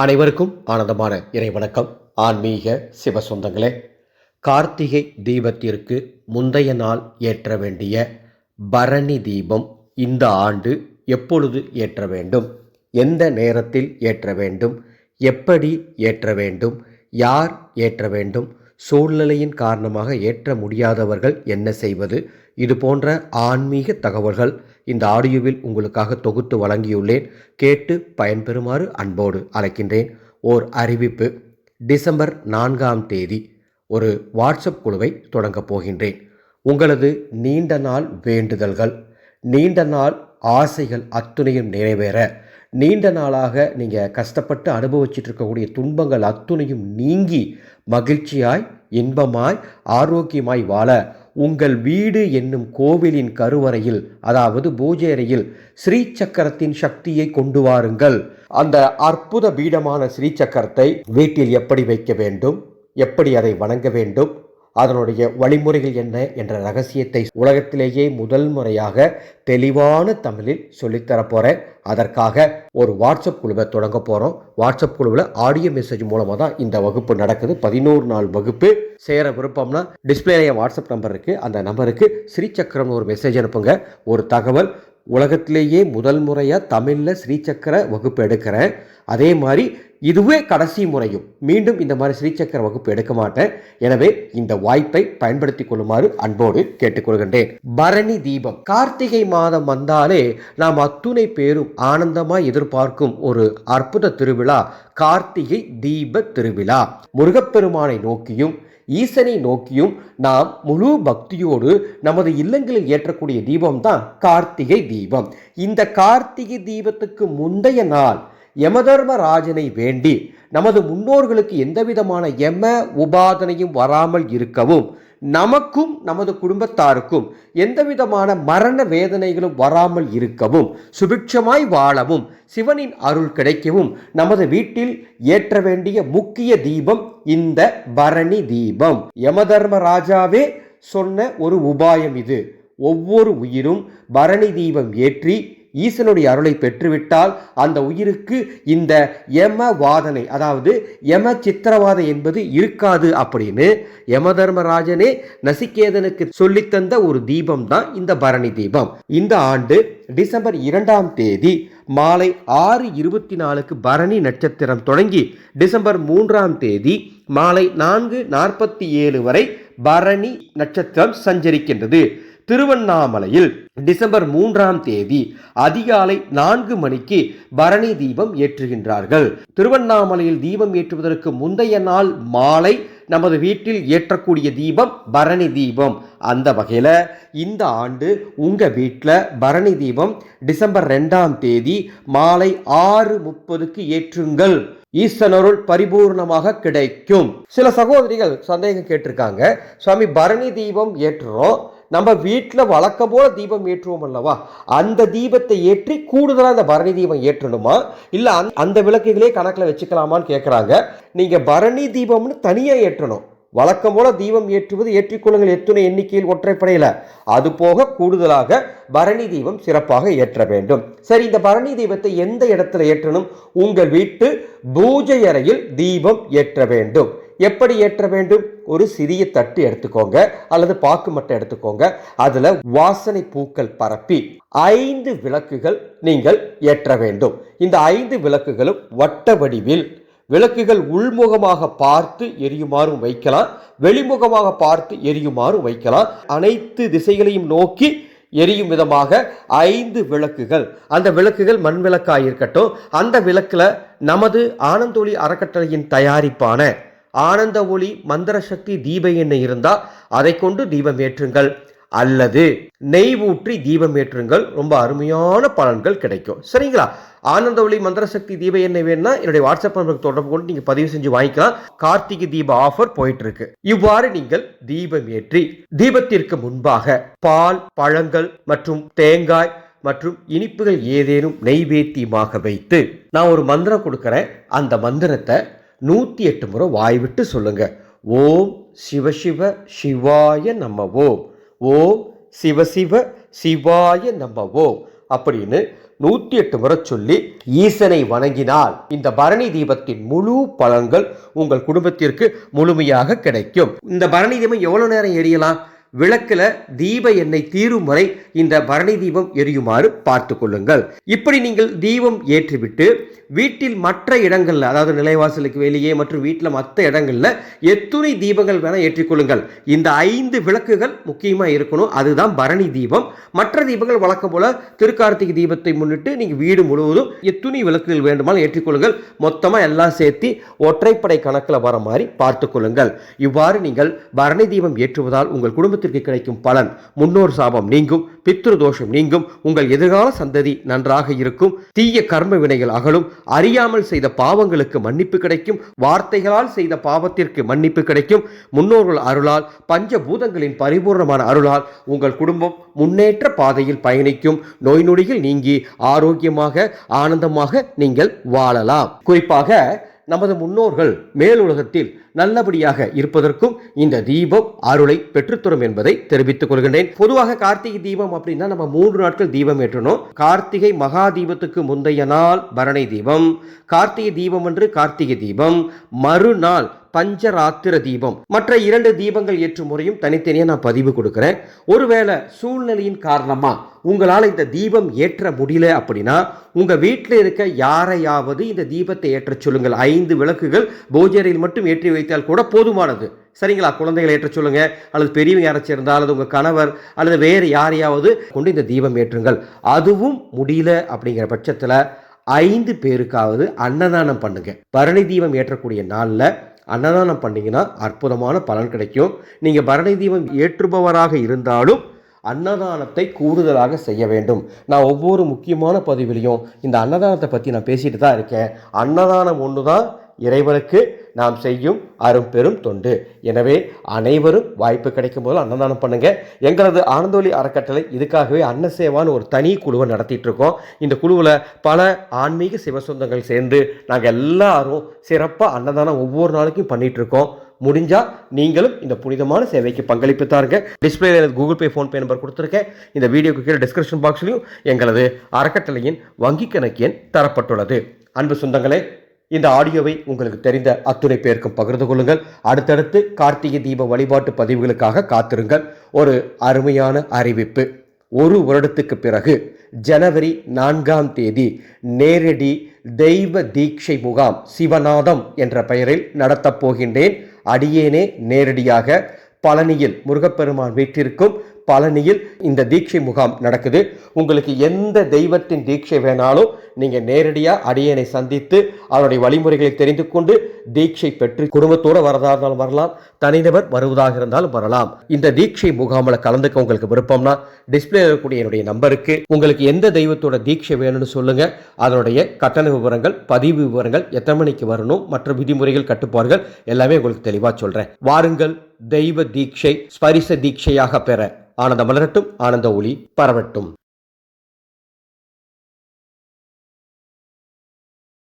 அனைவருக்கும் ஆனந்தமான இறைவணக்கம். ஆன்மீக சிவ சொந்தங்களே கார்த்திகை தீபத்திற்கு முந்தைய நாள் ஏற்ற வேண்டிய பரணி தீபம் இந்த ஆண்டு எப்பொழுது ஏற்ற வேண்டும்? எந்த நேரத்தில் ஏற்ற வேண்டும்? எப்படி ஏற்ற வேண்டும்? யார் ஏற்ற வேண்டும்? சூழ்நிலையின் காரணமாக ஏற்ற முடியாதவர்கள் என்ன செய்வது? இது போன்ற ஆன்மீக தகவல்கள் இந்த ஆடியோவில் உங்களுக்காக தொகுத்து வழங்கியுள்ளேன். கேட்டு பயன்பெறுமாறு அன்போடு அழைக்கின்றேன். ஓர் அறிவிப்பு. டிசம்பர் நான்காம் தேதி ஒரு வாட்ஸ்அப் குழுவை தொடங்கப் போகின்றேன். உங்களது நீண்ட நாள் வேண்டுதல்கள் நீண்ட நாள் ஆசைகள் அத்துணையும் நிறைவேற நீண்ட நாளாக நீங்கள் கஷ்டப்பட்டு அனுபவிச்சுட்டு இருக்கக்கூடிய துன்பங்கள் அத்துணையும் நீங்கி மகிழ்ச்சியாய் இன்பமாய் ஆரோக்கியமாய் வாழ உங்கள் வீடு என்னும் கோவிலின் கருவறையில் அதாவது பூஜேரையில் ஸ்ரீ சக்கரத்தின் சக்தியை கொண்டு வாருங்கள். அந்த அற்புத பீடமான ஸ்ரீ சக்கரத்தை வீட்டில் எப்படி வைக்க வேண்டும்? எப்படி அதை வணங்க வேண்டும்? அதனுடைய வழிமுறைகள் என்ன என்ற ரகசியத்தை உலகத்திலேயே முதல் முறையாக தெளிவான தமிழில் சொல்லித்தரப் போகிறேன் அதற்காக ஒரு வாட்ஸ்அப் குழுவை தொடங்க போகிறோம் வாட்ஸ்அப் குழுவில் ஆடியோ மெசேஜ் மூலமாக தான் இந்த வகுப்பு நடக்குது. பதினோரு நாள் வகுப்பு. சேர விருப்பம்னா டிஸ்பிளேலேயே வாட்ஸ்அப் நம்பர் இருக்குது அந்த நம்பருக்கு ஸ்ரீசக்கரம்னு ஒரு மெசேஜ் அனுப்புங்க. ஒரு தகவல் உலகத்திலேயே முதல் முறையாக தமிழில் ஸ்ரீசக்கர வகுப்பு எடுக்கிறேன். அதே மாதிரி இதுவே கடைசி முறையும். மீண்டும் இந்த மாதிரி ஸ்ரீசக்கர வகுப்பு எடுக்க மாட்டேன். எனவே இந்த வாய்ப்பை பயன்படுத்தி கொள்ளுமாறு அன்போடு கேட்டுக்கொள்கின்றேன் பரணி தீபம். கார்த்திகை மாதம் வந்தாலே நாம் அத்துணை பேரும் ஆனந்தமாய் எதிர்பார்க்கும் ஒரு அற்புத திருவிழா கார்த்திகை தீப திருவிழா. முருகப்பெருமானை நோக்கியும் ஈசனை நோக்கியும் நாம் முழு பக்தியோடு நமது இல்லங்களில் ஏற்றக்கூடிய தீபம் தான் கார்த்திகை தீபம். இந்த கார்த்திகை தீபத்துக்கு முந்தைய நாள் யமதர்மராஜனை வேண்டி நமது முன்னோர்களுக்கு எந்தவிதமான யம உபாதனையும் வராமல் இருக்கவும் நமக்கும் நமது குடும்பத்தாருக்கும் எந்தவிதமான மரண வேதனைகளும் வராமல் இருக்கவும் சுபிட்சமாய் வாழவும் சிவனின் அருள் கிடைக்கவும் நமது வீட்டில் ஏற்ற வேண்டிய முக்கிய தீபம் இந்த பரணி தீபம். யமதர்மராஜாவே சொன்ன ஒரு உபாயம் இது. ஒவ்வொரு உயிரும் பரணி தீபம் ஏற்றி ஈசனுடைய அருளை பெற்றுவிட்டால் அந்த உயிருக்கு இந்த யம வாதனை அதாவது யம சித்திரவாதை என்பது இருக்காது அப்படின்னு யம தர்மராஜனே நசிகேதனுக்கு சொல்லித்தந்த ஒரு தீபம் தான் இந்த பரணி தீபம். இந்த ஆண்டு டிசம்பர் இரண்டாம் தேதி மாலை ஆறு இருபத்தி நாலுக்கு பரணி நட்சத்திரம் தொடங்கி டிசம்பர் மூன்றாம் தேதி மாலை நான்கு நாற்பத்தி ஏழு வரை பரணி நட்சத்திரம் சஞ்சரிக்கின்றது. திருவண்ணாமலையில் டிசம்பர் மூன்றாம் தேதி அதிகாலை நான்கு மணிக்கு பரணி தீபம் ஏற்றுகின்றார்கள். திருவண்ணாமலையில் தீபம் ஏற்றுவதற்கு முந்தைய நாள் மாலை நமது வீட்டில் ஏற்றக்கூடிய தீபம் பரணி தீபம். அந்த வகையில் இந்த ஆண்டு உங்கள் வீட்டில் பரணி தீபம் டிசம்பர் ரெண்டாம் தேதி மாலை ஆறு முப்பதுக்கு ஏற்றுங்கள். ஈசனருள் பரிபூர்ணமாக கிடைக்கும். சில சகோதரிகள் சந்தேகம் கேட்டிருக்காங்க. சுவாமி பரணி தீபம் ஏற்றுறோம். நம்ம வீட்டில் வழக்கம் போல தீபம் ஏற்றுவோம் அல்லவா? அந்த தீபத்தை ஏற்றி கூடுதலாக அந்த பரணி தீபம் ஏற்றணுமா? இல்லை அந்த அந்த விளக்குகளே கணக்கில் வச்சுக்கலாமான்னு கேட்குறாங்க நீங்கள் பரணி தீபம்னு தனியாக ஏற்றணும். வழக்கம் போல தீபம் ஏற்றுவது ஏற்றிக்கொள்ளுங்கள் எத்துணை எண்ணிக்கையில் ஒற்றைப்படையில். அது போக கூடுதலாக பரணி தீபம் சிறப்பாக ஏற்ற வேண்டும். சரி இந்த பரணி தீபத்தை எந்த இடத்துல ஏற்றணும்? உங்கள் வீட்டு பூஜை அறையில் தீபம் ஏற்ற வேண்டும். எப்படி ஏற்ற வேண்டும்? ஒரு சிறிய தட்டு எடுத்துக்கோங்க. அல்லது பாக்கு மட்டை எடுத்துக்கோங்க. அதுல வாசனை பூக்கள் பரப்பி ஐந்து விளக்குகள் நீங்கள் ஏற்ற வேண்டும். இந்த ஐந்து விளக்குகளும் வட்ட வடிவில் விளக்குகள் உள்முகமாக பார்த்து எரியுமாறும் வைக்கலாம். வெளிமுகமாக பார்த்து எரியுமாறும் வைக்கலாம். அனைத்து திசைகளையும் நோக்கி எரியும் விதமாக ஐந்து விளக்குகள். அந்த விளக்குகள் மண் விளக்காக இருக்கட்டும். அந்த விளக்கில் நமது ஆனந்தொளி அறக்கட்டளையின் தயாரிப்பான ஆனந்த ஒளி மந்திர சக்தி தீப எண்ணெய் இருந்தால் அதை கொண்டு தீபம் ஏற்றுங்கள். அல்லது நெய் ஊற்றி தீபம் ஏற்றுங்கள். ரொம்ப அருமையான பலன்கள் கிடைக்கும். சரிங்களா? ஆனந்த ஒளி மந்திர சக்தி தீப எண்ணெய் வேணும்னா என்னுடைய வாட்ஸ்அப் நம்பருக்கு தொடர்பு கொண்டு நீங்கள் பதிவு செஞ்சு வாங்கிக்கலாம். கார்த்திகை தீப ஆஃபர் போயிட்டு இருக்கு இவ்வாறு நீங்கள் தீபம் ஏற்றி தீபத்திற்கு முன்பாக பால் பழங்கள் மற்றும் தேங்காய் மற்றும் இனிப்புகள் ஏதேனும் நெய்வேத்தியமாக வைத்து நான் ஒரு மந்திரம் கொடுக்குறேன். அந்த மந்திரத்தை நூற்றி எட்டு முறை வாய் விட்டு சொல்லுங்க. ஓம் சிவசிவ சிவாய நம்ம ஓம் ஓம் சிவசிவ சிவாய நம்ம ஓம் அப்படின்னு நூற்றி எட்டு முறை சொல்லி ஈசனை வணங்கினால் இந்த பரணி தீபத்தின் முழு பலன்கள் உங்கள் குடும்பத்திற்கு முழுமையாக கிடைக்கும். இந்த பரணி தீபம் எவ்வளோ நேரம் எரியலாம்? விளக்கில் தீப எண்ணெய் தீரும் வரை இந்த பரணி தீபம் எரியுமாறு பார்த்து கொள்ளுங்கள். இப்படி நீங்கள் தீபம் ஏற்றிவிட்டு வீட்டில் மற்ற இடங்களில் அதாவது நிலைவாசலுக்கு வெளியே மற்றும் வீட்டில் மற்ற இடங்களில் எத்துணை தீபங்கள் வேணால் ஏற்றிக்கொள்ளுங்கள் இந்த ஐந்து விளக்குகள் முக்கியமாக இருக்கணும். அதுதான் பரணி தீபம். மற்ற தீபங்கள் வழக்கம் போல திருக்கார்த்திகை தீபத்தை முன்னிட்டு நீங்கள் வீடு முழுவதும் எத்துணை விளக்குகள் வேண்டுமானால் ஏற்றிக்கொள்ளுங்கள் மொத்தமாக எல்லாம் சேர்த்து ஒற்றைப்படை கணக்கில் வர மாதிரி பார்த்துக்கொள்ளுங்கள் இவ்வாறு நீங்கள் பரணி தீபம் ஏற்றுவதால் உங்கள் குடும்பத்திற்கு கிடைக்கும் பலன் முன்னோர் சாபம் நீங்கும் பித்ரு தோஷம் நீங்கும் உங்கள் எதிர்கால சந்ததி நன்றாக இருக்கும் தீய கர்ம வினைகள் அகலும் அறியாமல் செய்த பாவங்களுக்கு மன்னிப்பு கிடைக்கும் வார்த்தைகளால் செய்த பாவத்திற்கு மன்னிப்பு கிடைக்கும் முன்னோர்கள் அருளால் பஞ்சபூதங்களின் பரிபூர்ணமான அருளால் உங்கள் குடும்பம் முன்னேற்ற பாதையில் பயணிக்கும் நோய் நொடியில் நீங்கி ஆரோக்கியமாக ஆனந்தமாக நீங்கள் வாழலாம். குறிப்பாக நமது முன்னோர்கள் மேலுலகத்தில் நல்லபடியாக இருப்பதற்கும் இந்த தீபம் அருளை பெற்றுத்தரும் என்பதை தெரிவித்துக் கொள்கின்றேன். பொதுவாக கார்த்திகை தீபம் அப்படின்னா நம்ம மூன்று நாட்கள் தீபம் ஏற்றணும். கார்த்திகை மகா தீபத்துக்கு முந்தைய நாள் பரணி தீபம். கார்த்திகை தீபம் என்று கார்த்திகை தீபம். மறுநாள் பஞ்சராத்திர தீபம். மற்ற இரண்டு தீபங்கள் ஏற்றும் முறையும் தனித்தனியாக நான் பதிவு கொடுக்குறேன். ஒருவேளை சூழ்நிலையின் காரணமா உங்களால் இந்த தீபம் ஏற்ற முடியல அப்படின்னா உங்க வீட்டில் இருக்க யாரையாவது இந்த தீபத்தை ஏற்ற சொல்லுங்கள். ஐந்து விளக்குகள் பூஜையில் மட்டும் ஏற்றி வைத்தால் கூட போதுமானது. சரிங்களா? குழந்தைகளை ஏற்ற சொல்லுங்க. அல்லது பெரியவங்க யாராச்சும் இருந்தால் அல்லது உங்க கணவர் அல்லது வேறு யாரையாவது கொண்டு இந்த தீபம் ஏற்றுங்கள். அதுவும் முடியல அப்படிங்கிற பட்சத்தில் ஐந்து பேருக்காவது அன்னதானம் பண்ணுங்க. பரணி தீபம் ஏற்றக்கூடிய நாளில் அன்னதானம் பண்ணிங்கன்னா அற்புதமான பலன் கிடைக்கும். நீங்கள் பரணி தீபம் ஏற்றுபவராக இருந்தாலும் அன்னதானத்தை கூடுதலாக செய்ய வேண்டும். நான் ஒவ்வொரு முக்கியமான பதிவிலையும் இந்த அன்னதானத்தை பற்றி நான் பேசிட்டு தான் இருக்கேன். அன்னதானம் ஒன்று தான் இறைவனுக்கு நாம் செய்யும் அரும் பெரும் தொண்டு. எனவே அனைவரும் வாய்ப்பு கிடைக்கும் போது அன்னதானம் பண்ணுங்க. எங்களது ஆனந்தோலி அறக்கட்டளை இதுக்காகவே அன்னசேவான்னு ஒரு தனி குழுவை நடத்திட்டு இருக்கோம் இந்த குழுவில் பல ஆன்மீக சிவசொந்தங்கள் சேர்ந்து நாங்கள் எல்லாரும் சிறப்பாக அன்னதானம் ஒவ்வொரு நாளைக்கும் பண்ணிட்டு இருக்கோம் முடிஞ்சால் நீங்களும் இந்த புனிதமான சேவைக்கு பங்களிப்பு தாருங்க. டிஸ்பிளேல எனக்கு கூகுள் பே ஃபோன்பே நம்பர் கொடுத்துருக்கேன். இந்த வீடியோக்கு கீழே டிஸ்கிரிப்ஷன் பாக்ஸ்லையும் எங்களது அறக்கட்டளையின் வங்கி கணக்கு எண் தரப்பட்டுள்ளது. அன்பு சொந்தங்களே இந்த ஆடியோவை உங்களுக்கு தெரிந்த அத்துணை பேருக்கும் பகிர்ந்து கொள்ளுங்கள். அடுத்தடுத்து கார்த்திகை தீப வழிபாட்டு பதிவுகளுக்காக காத்திருங்கள். ஒரு அருமையான அறிவிப்பு. ஒரு வருடத்துக்கு பிறகு ஜனவரி நான்காம் தேதி நேரடி தெய்வ தீட்சை முகாம் சிவநாதம் என்ற பெயரில் நடத்தப் போகின்றேன். அடியேனே நேரடியாக பழனியில் முருகப்பெருமான் வீட்டிற்கும் பழனியில் இந்த தீட்சை முகாம் நடக்குது. உங்களுக்கு எந்த தெய்வத்தின் தீட்சை வேணாலும் நீங்கள் நேரடியாக அடியனை சந்தித்து அவருடைய வழிமுறைகளை தெரிந்து கொண்டு தீட்சை பெற்று குடும்பத்தோடு வரதாக இருந்தாலும் வரலாம் தனிநபர் வருவதாக இருந்தாலும் வரலாம். இந்த தீட்சை முகாமில் கலந்துக்க உங்களுக்கு விருப்பம்னா டிஸ்பிளே இருக்கக்கூடிய என்னுடைய நம்பருக்கு உங்களுக்கு எந்த தெய்வத்தோட தீட்சை வேணும்னு சொல்லுங்க. அதனுடைய கட்டண விவரங்கள் பதிவு விவரங்கள் எத்தனை மணிக்கு வரணும் மற்ற விதிமுறைகள் கட்டுப்பாடுகள் எல்லாமே உங்களுக்கு தெளிவாக சொல்கிறேன் வாருங்கள் தெய்வ தீட்சை ஸ்பரிச தீட்சையாக பெற ஆனந்த மலரட்டும் ஆனந்த ஒளி பரவட்டும்.